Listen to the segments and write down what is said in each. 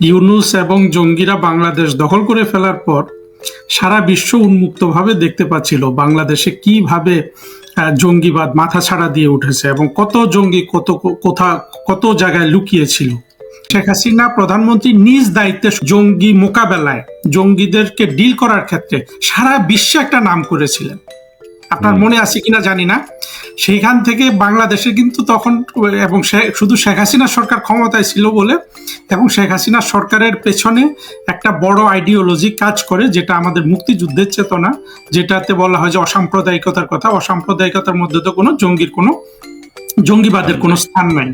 ইউনুস এবং জঙ্গিরা বাংলাদেশ দখল করে ফেলার পর সারা বিশ্ব উন্মুক্তভাবে দেখতে পাচ্ছিল বাংলাদেশে কীভাবে জঙ্গিবাদ মাথা ছাড়া দিয়ে উঠেছে এবং কত জঙ্গি কত কোথা, কত জায়গায় লুকিয়েছিল। শেখ হাসিনা প্রধানমন্ত্রী নিজ দায়িত্বে জঙ্গি মোকাবেলায় জঙ্গিদেরকে ডিল করার ক্ষেত্রে সারা বিশ্বে একটা নাম করেছিলেন। আপনার মনে আছে কিনা জানি না। সেইখান থেকে বাংলাদেশে কিন্তু তখন এবং শুধু শেখ হাসিনা সরকার ক্ষমতায় ছিল বলে এবং শেখ হাসিনা সরকারের পেছনে একটা বড় আইডিওলজি কাজ করে যেটা আমাদের মুক্তিযুদ্ধের চেতনা যেটাতে বলা হয় যে অসাম্প্রদায়িকতার কথা। অসাম্প্রদায়িকতার মধ্যে তো কোনো জঙ্গির কোনো জঙ্গিবাদের কোনো স্থান নাই।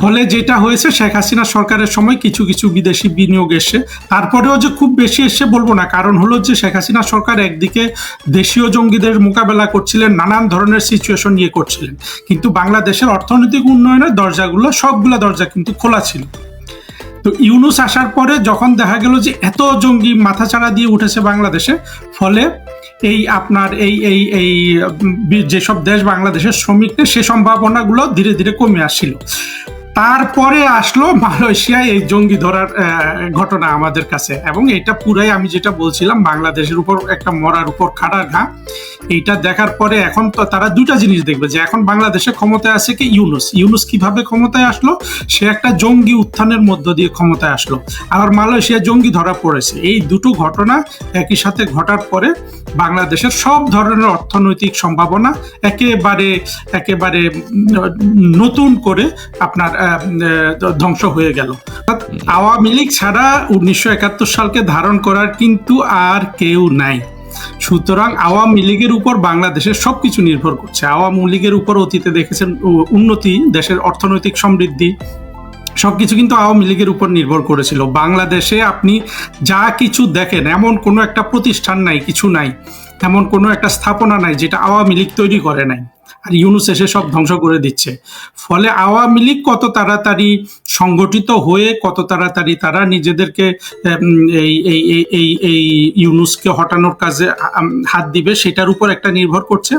ফলে যেটা হয়েছে, শেখ হাসিনা সরকারের সময় কিছু কিছু বিদেশি বিনিয়োগ এসে, তারপরেও যে খুব বেশি এসে বলব না, কারণ হলো যে শেখ হাসিনা সরকার একদিকে দেশীয় জঙ্গিদের মোকাবেলা করছিলেন, নানান ধরনের সিচুয়েশন নিয়ে করছিলেন। কিন্তু বাংলাদেশের অর্থনৈতিক উন্নয়নের দরজাগুলো, সবগুলো দরজা কিন্তু খোলা ছিল। তো ইউনুস আসার পরে যখন দেখা গেল যে এত জঙ্গি মাথাচাড়া দিয়ে উঠেছে বাংলাদেশে, ফলে এই আপনার এই এই এই যেসব দেশ বাংলাদেশের শ্রমিকদের, সে সম্ভাবনাগুলো ধীরে ধীরে কমে আসছিল। তারপরে আসলো মালয়েশিয়ায় এই জঙ্গি ধরার ঘটনা আমাদের কাছে। এবং এটা পুরাই আমি যেটা বলছিলাম, বাংলাদেশের উপর একটা মরার উপর খাড়ার ঘা। এইটা দেখার পরে এখন তো তারা দুটা জিনিস দেখবে, যে এখন বাংলাদেশে ক্ষমতায় আছে কি ইউনুস। ইউনুস কীভাবে ক্ষমতায় আসলো? সে একটা জঙ্গি উত্থানের মধ্য দিয়ে ক্ষমতায় আসলো। আবার মালয়েশিয়া জঙ্গি ধরা পড়েছে। এই দুটো ঘটনা একই সাথে ঘটার পরে বাংলাদেশের সব ধরনের অর্থনৈতিক সম্ভাবনা একেবারে একেবারে নতুন করে আপনার ধ্বংস হয়ে গেল। আওয়ামী লীগ ছাড়া উনিশশো একাত্তর সালকে ধারণ করার কিন্তু আর কেউ নাই। সুতরাং আওয়ামী লীগের উপর বাংলাদেশের সবকিছু নির্ভর করছে। আওয়ামী লীগের উপর অতীতে দেখেছেন উন্নতি, দেশের অর্থনৈতিক সমৃদ্ধি, সবকিছু কিন্তু আওয়ামী লীগের উপর নির্ভর করেছিল। বাংলাদেশে আপনি যা কিছু দেখেন, এমন কোনো একটা প্রতিষ্ঠান নাই, কিছু নাই এমন কোনো একটা স্থাপনা নাই, যেটা আওয়ামী লীগ তৈরি করে নাই। আর ইউনুস এসে সব ধ্বংস করে দিচ্ছে। ফলে আওয়ামী লীগ কত তাড়াতাড়ি সংগঠিত হয়ে, কত তাড়াতাড়ি তারা নিজেদেরকে এই এই এই এই ইউনুসকে হটানোর কাজে হাত দিবে, সেটার উপর একটা নির্ভর করছে।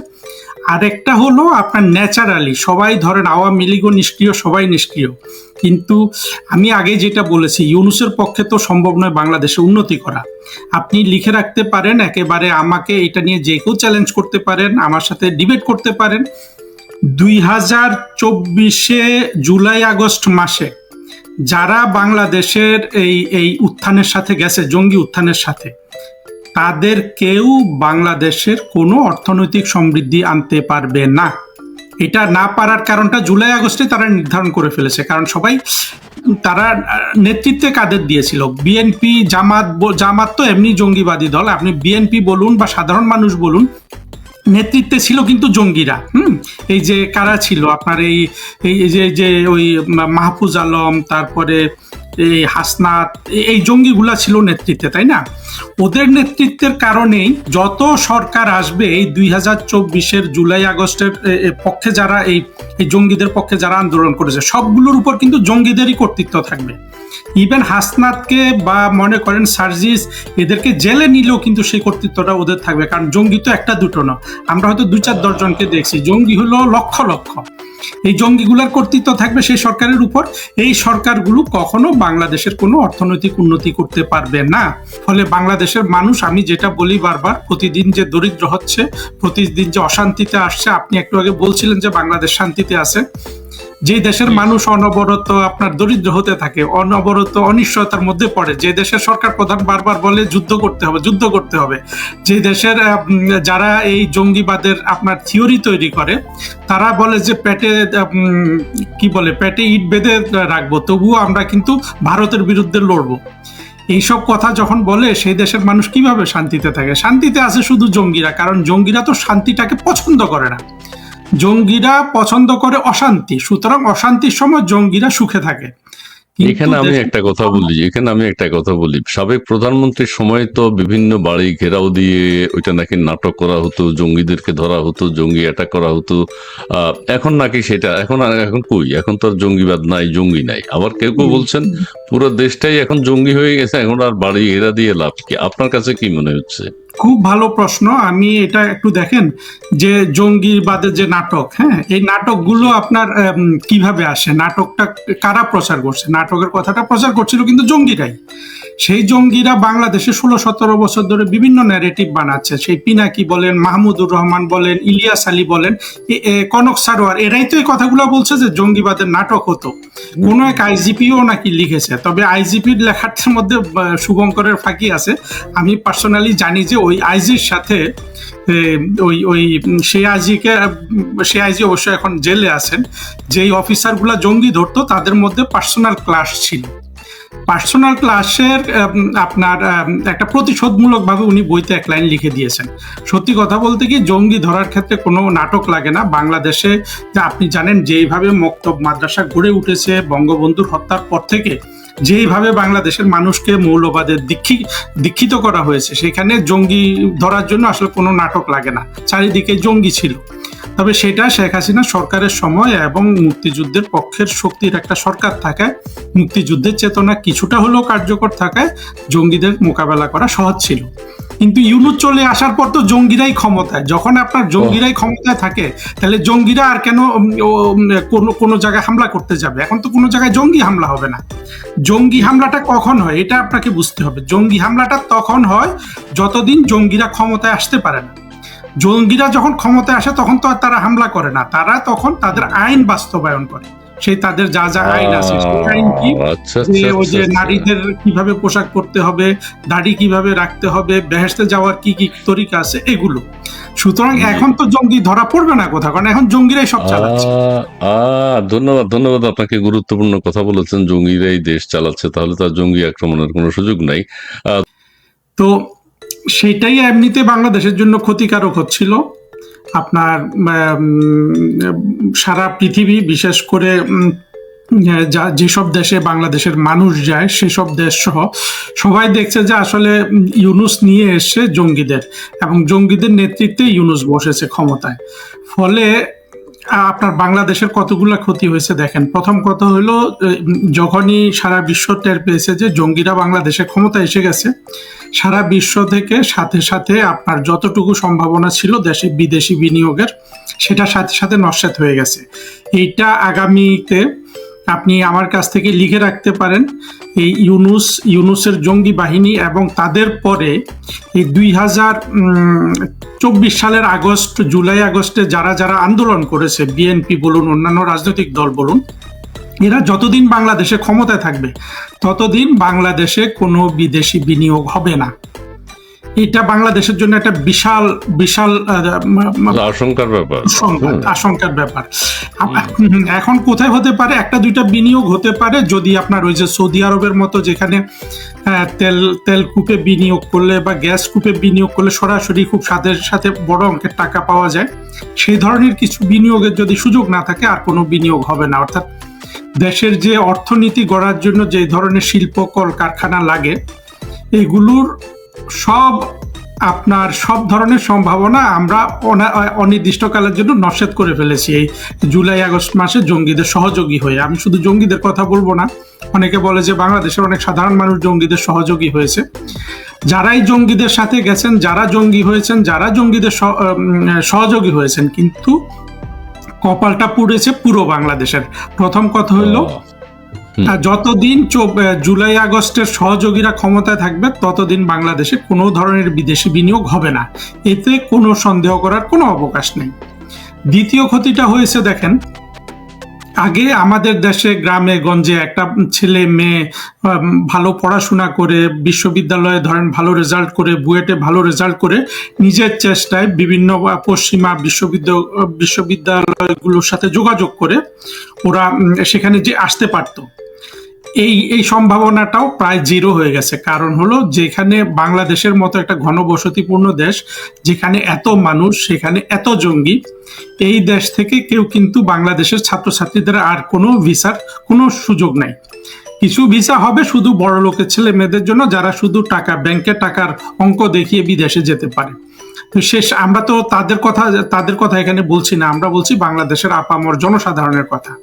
আরেকটা হলো আপনার ন্যাচারালি, সবাই ধরেন আওয়ামী লীগও নিষ্ক্রিয়, সবাই নিষ্ক্রিয়। কিন্তু আমি আগে যেটা বলেছি, ইউনুসের পক্ষে তো সম্ভব নয় বাংলাদেশে উন্নতি করা। আপনি লিখে রাখতে পারেন, একেবারে আমাকে এটা নিয়ে যে কেউ চ্যালেঞ্জ করতে পারেন, আমার সাথে ডিবেট করতে পারেন। দুই হাজার চব্বিশে জুলাই, আগস্ট মাসে যারা বাংলাদেশের এই এই উত্থানের সাথে গেছে, জঙ্গি উত্থানের সাথে, তাদের কেউ বাংলাদেশের কোনো অর্থনৈতিক সমৃদ্ধি আনতে পারবে না। এটা না পারার কারণটা জুলাই, আগস্টে তারা নির্ধারণ করে ফেলেছে। কারণ সবাই, তারা নেতৃত্বে কাদের দিয়েছিল? বিএনপি জামাত জামাত তো এমনি জঙ্গিবাদী দল। আপনি বিএনপি বলুন বা সাধারণ মানুষ বলুন, নেতৃত্বে ছিল কিন্তু জঙ্গিরা, হুম? এই যে কারা ছিল? আপনার এই এই এই যে যে ওই মাহফুজ আলম, তারপরে এই হাসনাত এই জঙ্গিগুলা ছিল নেতৃত্বে, তাই না? ওদের নেতৃত্বের কারণেই যত সরকার আসবে এই দুই হাজার চব্বিশের জুলাই আগস্টের পক্ষে যারা এই জঙ্গিদের পক্ষে যারা আন্দোলন করেছে, সবগুলোর উপর কিন্তু জঙ্গিদেরই কর্তৃত্ব থাকবে। ইভেন হাসনাতকে বা মনে করেন সার্জিস, এদেরকে জেলে নিলেও কিন্তু সেই কর্তৃত্বটা ওদের থাকবে, কারণ জঙ্গি তো একটা দুটো না। আমরা হয়তো দুই চার দশজনকে দেখছি, জঙ্গি হলো লক্ষ লক্ষ। এই জঙ্গিগুলার কর্তৃত্ব থাকবে সেই সরকারের উপর। এই সরকারগুলো কখনো বাংলাদেশের কোনো অর্থনৈতিক উন্নতি করতে পারবে না। ফলে বাংলাদেশের মানুষ, আমি যেটা বলি বারবার, প্রতিদিন যে দরিদ্র হচ্ছে, প্রতিদিন যে অশান্তিতে আসছে, আপনি একটু আগে বলছিলেন যে বাংলাদেশ শান্তিতে আছে। যে দেশের মানুষ অনবরত আপনার দরিদ্র হতে থাকে, অনবরত অনিশ্চয়তার মধ্যে পড়ে, যে দেশের সরকার প্রধান বারবার বলে যুদ্ধ করতে হবে, যুদ্ধ করতে হবে, যে দেশের যারা এই জঙ্গিবাদের আপনার থিওরি তৈরি করে, তারা বলে যে পেটে কি বলে, পেটে ইট বেঁধে রাখব, তবুও আমরা কিন্তু ভারতের বিরুদ্ধে লড়বো। এইসব কথা যখন বলে, সেই দেশের মানুষ কীভাবে শান্তিতে থাকে? শান্তিতে আছে শুধু জঙ্গিরা, কারণ জঙ্গিরা তো শান্তিটাকে পছন্দ করে না। জঙ্গিরা পছন্দ করে অশান্তি সুতরাং অশান্তির সময় জঙ্গিরা সুখে থাকে। এখানে আমি একটা কথা বলি এখানে আমি একটা কথা বলি। সাবেক প্রধানমন্ত্রীর সময় তো বিভিন্ন বাড়ি ঘেরাও দিয়ে ওইটা নাকি নাটক করা হতো জঙ্গিদেরকে ধরা হতো জঙ্গি অ্যাটাক করা হতো। এখন নাকি সেটা এখন এখন কই? এখন তো আর জঙ্গিবাদ নাই জঙ্গি নাই। আবার কেউ কেউ বলছেন পুরো দেশটাই এখন জঙ্গি হয়ে গেছে এখন আর বাড়ি ঘেরা দিয়ে লাভ কি? আপনার কাছে কি মনে হচ্ছে? খুব ভালো প্রশ্ন। আমি এটা একটু দেখেন যে জঙ্গিবাদের যে নাটক হ্যাঁ? এই নাটকগুলো আপনার কীভাবে আসে? নাটকটা কারা প্রচার করছে? নাটকের কথাটা প্রচার করছিল কিন্তু জঙ্গিরাই। সেই জঙ্গিরা বাংলাদেশে ষোলো, সতেরো বছর ধরে বিভিন্ন ন্যারেটিভ বানাচ্ছে। সেই পিনাকি বলেন, মাহমুদুর রহমান বলেন, ইলিয়াস আলী বলেন কনক সারোয়ার, এরাই তো এই কথাগুলো বলছে যে জঙ্গিবাদের নাটক হতো। কোনো এক আইজিপিও নাকি লিখেছে, তবে আইজিপির লেখাটার মধ্যে শুভঙ্করের ফাঁকি আছে। আমি পার্সোনালি জানি যে ওই আইজির সাথে ওই ওই, সেই আইজিকে, সেই আইজি অবশ্যই এখন জেলে আছেন। যেই অফিসারগুলা জঙ্গি ধরতো, তাদের মধ্যে পার্সোনাল ক্লাস ছিল। পার্সোনাল ক্লাসের আপনার একটা প্রতিশোধমূলকভাবে উনি বইতে এক লাইন লিখে দিয়েছেন। সত্যি কথা বলতে কি, জঙ্গি ধরার ক্ষেত্রে কোনো নাটক লাগে না। বাংলাদেশে আপনি জানেন, যেইভাবে মক্তব মাদ্রাসা গড়ে উঠেছে, বঙ্গবন্ধুর হত্যার পর থেকে যেইভাবে বাংলাদেশের মানুষকে মৌলবাদের দীক্ষি, দীক্ষিত করা হয়েছে, সেখানে জঙ্গি ধরার জন্য আসলে কোনো নাটক লাগে না। চারিদিকে জঙ্গি ছিল। তবে সেটা শেখ হাসিনা সরকারের সময় এবং মুক্তিযুদ্ধের পক্ষের শক্তির একটা সরকার থাকায়, মুক্তিযুদ্ধের চেতনা কিছুটা হলেও কার্যকর থাকায় জঙ্গিদের মোকাবেলা করা সহজ ছিল। কিন্তু ইউনুস চলে আসার পর তো জঙ্গিরাই ক্ষমতায়। যখন আপনার জঙ্গিরাই ক্ষমতায় থাকে তাহলে জঙ্গিরা আর কেন কোনো কোনো জায়গায় হামলা করতে যাবে? এখন তো কোনো জায়গায় জঙ্গি হামলা হবে না। জঙ্গি হামলাটা কখন হয় এটা আপনাকে বুঝতে হবে। জঙ্গি হামলাটা তখন হয় যতদিন জঙ্গিরা ক্ষমতায় আসতে পারে না। জঙ্গিরা যখন ক্ষমতায় আসে তখন তো আর তারা হামলা করে না। তারা তখন তাদের আইন বাস্তবায়ন করে। সেই তাদের যা যা আইন আছে সেই আইন কি? আচ্ছা যে আচ্ছা ওই যে আচ্ছা, নারীদের কীভাবে পোশাক পরতে হবে দাড়ি কীভাবে রাখতে হবে বেহেস্তে যাওয়ার কি কি তরিকা আছে এগুলো। সুতরাং এখন তো জঙ্গি ধরা পড়বে না কোথাও কারণ এখন জঙ্গিরাই সব চালাচ্ছে। ধন্যবাদ ধন্যবাদ আপনাকে গুরুত্বপূর্ণ কথা বলেছেন জঙ্গিরাই দেশ চালাচ্ছে তাহলে তার জঙ্গি আক্রমণের কোনো সুযোগ নাই। তো সেটাই এমনিতে বাংলাদেশের জন্য ক্ষতিকারক হচ্ছিল। আপনার সারা পৃথিবী, বিশেষ করে যা, যেসব দেশে বাংলাদেশের মানুষ যায়, সেসব দেশ সহ সবাই দেখছে যে আসলে ইউনুস নিয়ে এসছে জঙ্গিদের এবং জঙ্গিদের নেতৃত্বে ইউনুস বসেছে ক্ষমতায়। ফলে আপনার বাংলাদেশের কতগুলো ক্ষতি হয়েছে দেখেন। প্রথম কথা হলো যখনই সারা বিশ্ব টের পেয়েছে যে জঙ্গিরা বাংলাদেশে ক্ষমতা এসে গেছে, সারা বিশ্ব থেকে সাথে সাথে আপনার যতটুকু সম্ভাবনা ছিল দেশে বিদেশি বিনিয়োগের, সেটা সাথে সাথে নস্যাত হয়ে গেছে। এইটা আগামীতে আপনি আমার কাছ থেকে লিখে রাখতে পারেন এই ইউনুস, ইউনুসের জঙ্গি বাহিনী এবং তাদের পরে এই দুই হাজার চব্বিশ সালের আগস্ট, জুলাই আগস্টে যারা যারা আন্দোলন করেছে বিএনপি বলুন, অন্যান্য রাজনৈতিক দল বলুন, এরা যতদিন বাংলাদেশে ক্ষমতায় থাকবে, ততদিন বাংলাদেশে কোনো বিদেশি বিনিয়োগ হবে না। এটা বাংলাদেশের জন্য একটা বিশাল বিশাল আশঙ্কার ব্যাপার। আশঙ্কার ব্যাপার। এখন কোথায় হতে পারে? একটা দুইটা বিনিয়োগ হতে পারে যদি আপনার ওই যে সৌদি আরবের মতো যেখানে তেল তেল কূপে বিনিয়োগ করলে বা গ্যাস কূপে বিনিয়োগ করলে সরাসরি খুব সাথে সাথে বড় অঙ্কের টাকা পাওয়া যায় সেই ধরনের কিছু বিনিয়োগের যদি সুযোগ না থাকে আর কোনো বিনিয়োগ হবে না। অর্থাৎ দেশের যে অর্থনীতি গড়ার জন্য যে ধরনের শিল্প কল কারখানা লাগে এগুলোর সব আপনার সব ধরনের সম্ভাবনা আমরা অনা- অনির্দিষ্টকালের জন্য নস্যাৎ করে ফেলেছি। এই জুলাই, আগস্ট মাসে জঙ্গিদের সহযোগী হয়ে। আমি শুধু জঙ্গিদের কথা বলব না, অনেকে বলে যে বাংলাদেশের অনেক সাধারণ মানুষ জঙ্গিদের সহযোগী হয়েছে। যারাই জঙ্গিদের সাথে গেছেন, যারা জঙ্গি হয়েছেন, যারা জঙ্গিদের সহ- সহযোগী হয়েছেন, কিন্তু কপালটা পুড়েছে পুরো বাংলাদেশের। প্রথম কথা হলো যতদিন জুলাই, আগস্টের সহযোগীরা ক্ষমতায় থাকবে, ততদিন বাংলাদেশে কোনো ধরনের বিদেশি বিনিয়োগ হবে না। এতে কোনো সন্দেহ করার কোনো অবকাশ নেই। দ্বিতীয় ক্ষতিটা হয়েছে, দেখেন, আগে আমাদের দেশে গ্রামে, গঞ্জে একটা ছেলে, মেয়ে ভালো পড়াশোনা করে, বিশ্ববিদ্যালয়ে ধরেন ভালো রেজাল্ট করে, বুয়েটে ভালো রেজাল্ট করে, নিজের চেষ্টায় বিভিন্ন পশ্চিমা বিশ্ববিদ্যালয় বিশ্ববিদ্যালয়গুলোর সাথে যোগাযোগ করে, ওরা সেখানে যে আসতে পারতো। এই এই সম্ভাবনাটাও প্রায় জিরো হয়ে গেছে। কারণ হলো যেখানে বাংলাদেশের মতো একটা ঘনবসতিপূর্ণ দেশ, যেখানে এত মানুষ, সেখানে এত জঙ্গি, এই দেশ থেকে কেউ কিন্তু বাংলাদেশের ছাত্রছাত্রীদের আর কোনো ভিসার কোনো সুযোগ নাই। কিছু ভিসা হবে শুধু বড় লোকের ছেলে মেয়েদের জন্য, যারা শুধু টাকা, ব্যাংকে টাকার অঙ্ক দেখিয়ে বিদেশে যেতে পারে। তো শেষ, আমরা তো তাদের কথা তাদের কথা এখানে বলছি না, আমরা বলছি বাংলাদেশের আপামর জনসাধারণের কথা।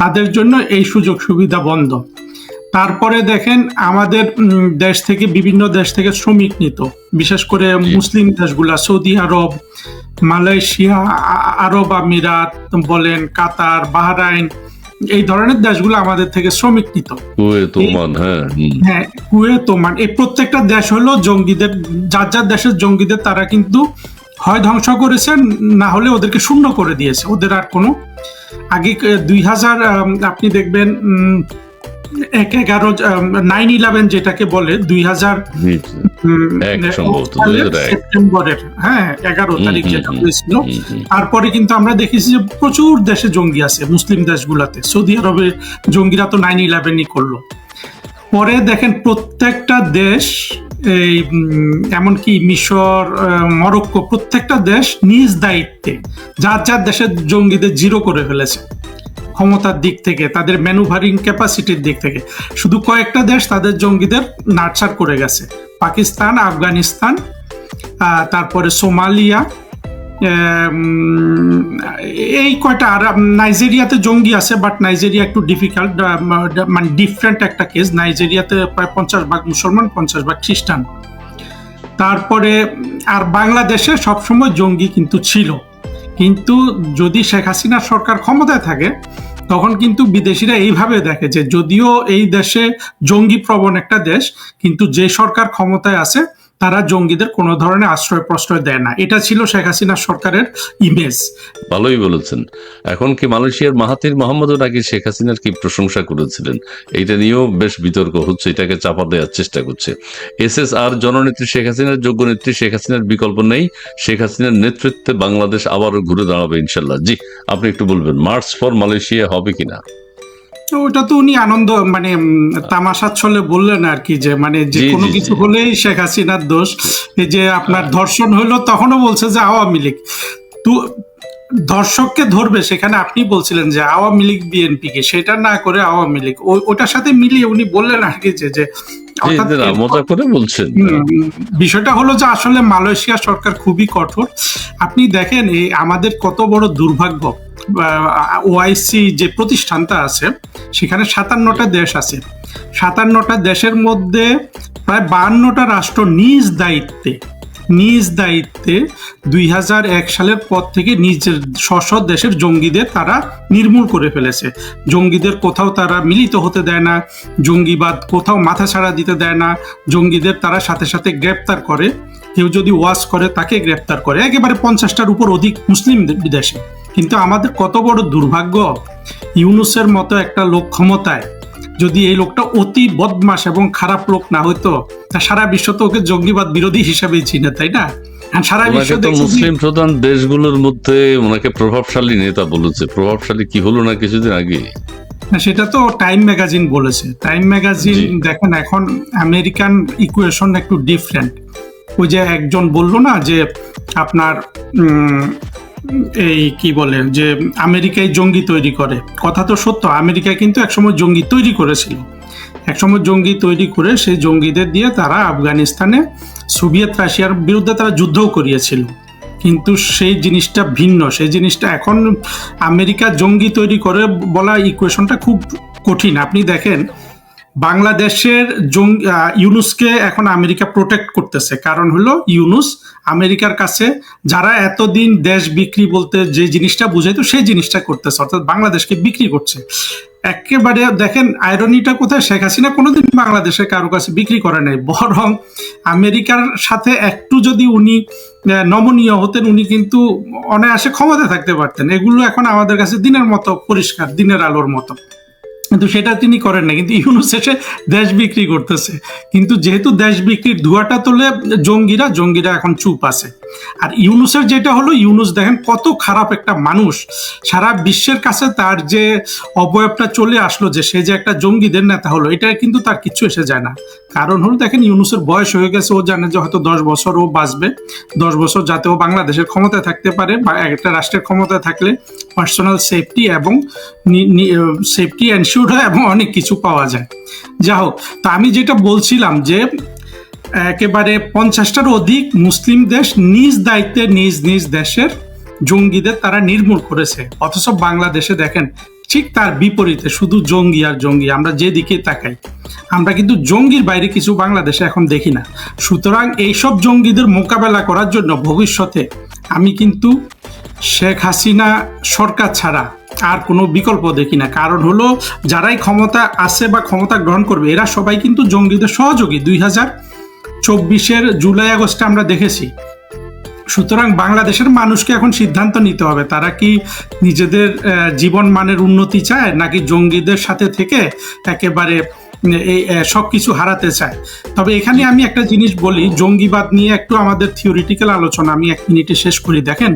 তাদের জন্য এই সুযোগ সুবিধা বন্ধ। তারপরে দেখেন আমাদের দেশ থেকে বিভিন্ন দেশ থেকে শ্রমিক নিত। বিশেষ করে মুসলিম দেশগুলা সৌদি আরব মালয়েশিয়া আরব আমিরাত বলেন কাতার বাহরাইন এই ধরনের দেশগুলো আমাদের থেকে শ্রমিক নিত। হ্যাঁ। হ্যাঁ কুয়েত ওমান এই প্রত্যেকটা দেশ হলো জঙ্গিদের যার যার দেশের জঙ্গিদের তারা কিন্তু হয় ধ্বংস করেছে না হলে ওদেরকে শূন্য করে দিয়েছে ওদের আর কোনো আগে দুই হাজার আপনি দেখবেন এক এগারো নাইন ইলেভেন যেটাকে বলে দুই হাজার জি, জি। এক সম্ভবত, 2001 সেপ্টেম্বরের হ্যাঁ এগারো তারিখ যেটা হয়েছিল। তারপরে কিন্তু আমরা দেখেছি যে প্রচুর দেশে জঙ্গি আছে মুসলিম দেশগুলাতে সৌদি আরবে জঙ্গিরা তো নাইন ইলেভেনই করল পরে দেখেন প্রত্যেকটা দেশ, এই এমনকি মিশর মরক্কো, প্রত্যেকটা দেশ নিজ দায়িত্বে যার যার দেশের জঙ্গিদের জিরো করে ফেলেছে। ক্ষমতার দিক থেকে, তাদের ম্যানুভারিং ক্যাপাসিটির দিক থেকে। শুধু কয়েকটা দেশ তাদের জঙ্গিদের নার্চার করে গেছে। পাকিস্তান, আফগানিস্তান তারপরে সোমালিয়া এই কয়টা, আর নাইজেরিয়াতে জঙ্গি আছে বাট নাইজেরিয়া একটু ডিফিকাল্ট মানে ডিফারেন্ট একটা কেস নাইজেরিয়াতে প্রায় পঞ্চাশ ভাগ মুসলমান, পঞ্চাশ ভাগ খ্রিস্টান। তারপরে, আর বাংলাদেশে সবসময় জঙ্গি কিন্তু ছিল। কিন্তু যদি শেখ হাসিনার সরকার ক্ষমতায় থাকে, তখন কিন্তু বিদেশিরা এইভাবে দেখে যে যদিও এই দেশে জঙ্গি প্রবণ একটা দেশ, কিন্তু যে সরকার ক্ষমতায় আছে তারা জঙ্গিদের কোনো ধরনের আশ্রয় প্রশ্রয় দেয় না। এটা ছিল শেখ হাসিনার সরকারের ইমেজ ভালোই বলেছেন। এখন কি মালয়েশিয়ার মাহাতির মোহাম্মদও নাকি শেখ হাসিনার কি প্রশংসা করেছিলেন? এইটা নিয়েও বেশ বিতর্ক হচ্ছে, এটাকে চাপা দেওয়ার চেষ্টা করছে। এস এস আর জননেত্রী শেখ হাসিনার যোগ্য নেত্রী শেখ হাসিনার বিকল্প নেই। শেখ হাসিনার নেতৃত্বে বাংলাদেশ আবারও ঘুরে দাঁড়াবে ইনশাল্লাহ। জি, আপনি একটু বলবেন, মার্চ ফর মালয়েশিয়া হবে কিনা? ওটা তো উনি আনন্দ মানে উম, তামাশার ছলে বললেন আর কি যে মানে যে কোনো কিছু হলেই শেখ হাসিনার দোষ। এই যে আপনার ধর্ষণ হলো তখনও বলছে যে আওয়ামী লীগ। তো ধর্ষককে ধরবে সেখানে আপনি বলছিলেন যে আওয়ামী লীগ বিএনপি কে সেটা না করে আওয়ামী লীগ। ওটার সাথে মিলিয়ে উনি বললেন আর কি যে বিষয়টা হলো যে আসলে মালয়েশিয়া সরকার খুবই কঠোর। আপনি দেখেন এই আমাদের কত বড় দুর্ভাগ্য। ওআইসি যে প্রতিষ্ঠানটা আছে, সেখানে সাতান্নটা দেশ আছে। সাতান্নটা দেশের মধ্যে প্রায় বাহান্নটা রাষ্ট্র নিজ দায়িত্বে। নিজ দায়িত্বে দুই সালের পর থেকে নিজের স্ব দেশের জঙ্গিদের তারা নির্মূল করে ফেলেছে। জঙ্গিদের কোথাও তারা মিলিত হতে দেয় না, জঙ্গিবাদ কোথাও মাথা ছাড়া দিতে দেয় না, জঙ্গিদের তারা সাথে সাথে গ্রেপ্তার করে। কেউ যদি ওয়াশ করে তাকে গ্রেপ্তার করে। একেবারে পঞ্চাশটার উপর অধিক মুসলিম দেশে কিন্তু আমাদের কত বড় দুর্ভাগ্য, ইউনুসের মতো একটা লোক ক্ষমতায় যদি এই লোকটা অতি বদমাস এবং খারাপ লোক না হতো তা সারা বিশ্ব তো ওকে জঙ্গিবাদ বিরোধী হিসাবেই চিনে তাই না? সারা বিশ্ব মুসলিম প্রধান দেশগুলোর মধ্যে ওনাকে প্রভাবশালী নেতা বলেছে। প্রভাবশালী কি হলো না কিছুদিন আগে? না, সেটা তো টাইম ম্যাগাজিন বলেছে। টাইম ম্যাগাজিন দেখেন এখন আমেরিকান ইকুয়েশন একটু ডিফারেন্ট ওই যে একজন বলল না যে আপনার উম, এই কি বলে, যে আমেরিকায় জঙ্গি তৈরি করে। কথা তো সত্য আমেরিকা কিন্তু একসময় জঙ্গি তৈরি করেছিল। একসময় জঙ্গি তৈরি করে সেই জঙ্গিদের দিয়ে তারা আফগানিস্তানে, সোভিয়েত রাশিয়ার বিরুদ্ধে তারা যুদ্ধও করিয়েছিল। কিন্তু সেই জিনিসটা ভিন্ন, সেই জিনিসটা এখন আমেরিকা জঙ্গি তৈরি করে বলা ইকুয়েশনটা খুব কঠিন। আপনি দেখেন বাংলাদেশের ইউনুসকে এখন আমেরিকা প্রোটেক্ট করতেছে। কারণ হলো ইউনুস আমেরিকার কাছে যারা এতদিন দেশ বিক্রি বলতে যে জিনিসটা বুঝাইতো, সেই জিনিসটা করতেছে। অর্থাৎ বাংলাদেশকে বিক্রি করছে। একেবারে দেখেন আয়রনিটা কোথায়? শেখ হাসিনা কোনোদিন বাংলাদেশে কারও কাছে বিক্রি করে নাই। বরং আমেরিকার সাথে একটু যদি উনি নমনীয় হতেন, উনি কিন্তু অনায়াসে ক্ষমতা থাকতে পারতেন। এগুলো এখন আমাদের কাছে দিনের মতো পরিষ্কার, দিনের আলোর মতো। কিন্তু সেটা তিনি করেন না কিন্তু ইউনুস শেষে দেশ বিক্রি করতেছে। কিন্তু যেহেতু দেশ বিক্রির ধোয়াটা তোলে জঙ্গিরা জঙ্গিরা এখন চুপ আছে। আর ইউনুসের যেটা হলো, ইউনুস দেখেন কত খারাপ একটা মানুষ। সারা বিশ্বের কাছে তার যে অবয়বটা চলে আসলো, যে সে যে একটা জঙ্গিদের নেতা হলো, এটা কিন্তু তার কিছু এসে যায় না। কারণ হলো, দেখেন ইউনুসের বয়স হয়ে গেছে, ও জানে যে হয়তো দশ বছর ও বাঁচবে। দশ বছর যাতে ও বাংলাদেশের ক্ষমতায় থাকতে পারে বা একটা রাষ্ট্রের ক্ষমতায় থাকলে পার্সোনাল সেফটি এবং সেফটি এনশিওর হয় এবং অনেক কিছু পাওয়া যায়। যা হোক, তা আমি যেটা বলছিলাম যে একেবারে পঞ্চাশটার অধিক মুসলিম দেশ নিজ দায়িত্বে, নিজ নিজ দেশের জঙ্গিদের তারা নির্মূল করেছে। অথচ বাংলাদেশে দেখেন, ঠিক তার বিপরীতে শুধু জঙ্গি আর জঙ্গি, আমরা যেদিকে তাকাই, আমরা কিন্তু জঙ্গির বাইরে কিছু বাংলাদেশে এখন দেখি না। সুতরাং এইসব জঙ্গিদের মোকাবেলা করার জন্য ভবিষ্যতে আমি কিন্তু শেখ হাসিনা সরকার ছাড়া আর কোনো বিকল্প দেখি না। কারণ হলো, যারাই ক্ষমতা আছে বা ক্ষমতা গ্রহণ করবে, এরা সবাই কিন্তু জঙ্গিদের সহযোগী। দুই হাজার চব্বিশের জুলাই, আগস্টে আমরা দেখেছি। সুতরাং বাংলাদেশের মানুষকে এখন সিদ্ধান্ত নিতে হবে, তারা কি নিজেদের জীবন মানের উন্নতি চায়, নাকি জঙ্গিদের সাথে থেকে একেবারে এই সব কিছু হারাতে চায়? তবে এখানে আমি একটা জিনিস বলি, জঙ্গিবাদ নিয়ে একটু আমাদের থিওরিটিক্যাল আলোচনা আমি এক মিনিটে শেষ করি, দেখেন।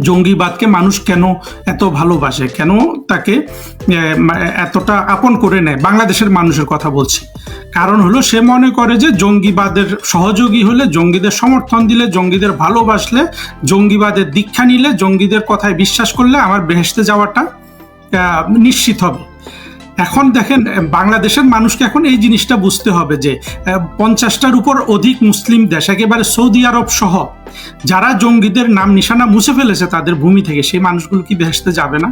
জঙ্গিবাদকে মানুষ কেন এত ভালোবাসে? কেন তাকে এতটা আপন করে নেয়? বাংলাদেশের মানুষের কথা বলছি। কারণ হলো, সে মনে করে যে জঙ্গিবাদের সহযোগী হলে, জঙ্গিদের সমর্থন দিলে, জঙ্গিদের ভালোবাসলে, জঙ্গিবাদের দীক্ষা নিলে, জঙ্গিদের কথায় বিশ্বাস করলে আমার বেহেসতে যাওয়াটা নিশ্চিত হবে। এখন দেখেন বাংলাদেশের মানুষকে এখন এই জিনিসটা বুঝতে হবে যে পঞ্চাশটার উপর অধিক মুসলিম দেশ একেবারে সৌদি আরব সহ যারা জঙ্গিদের নাম নিশানা মুছে ফেলেছে তাদের ভূমি থেকে সেই মানুষগুলো কি বেহেসতে যাবে না?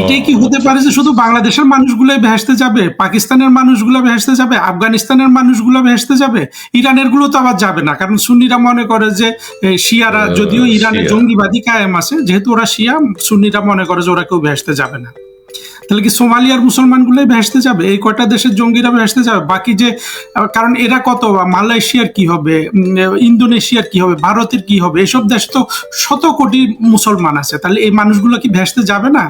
এটাই কি হতে পারে যে শুধু বাংলাদেশের মানুষগুলোই ভেসতে যাবে? পাকিস্তানের মানুষগুলো ভেসতে যাবে? আফগানিস্তানের মানুষগুলো ভেসতে যাবে? ইরানেরগুলো তো আবার যাবে না কারণ সুন্নিরা মনে করে যে শিয়ারা যদিও ইরানে জঙ্গিবাদী কায়েম আছে যেহেতু ওরা শিয়া সুন্নিরা মনে করে যে ওরা কেউ ভেসতে যাবে না। তাহলে কি সোমালিয়ার মুসলমানগুলোই ভেসতে যাবে? এই কয়টা দেশের জঙ্গিরা ভেসতে যাবে? বাকি যে কারণ এরা কত? মালয়েশিয়ার কি হবে? ইন্দোনেশিয়ার কি হবে? ভারতের কি হবে? এসব দেশ তো শত কোটি মুসলমান আছে। তাহলে এই মানুষগুলো কি ভেসতে যাবে না?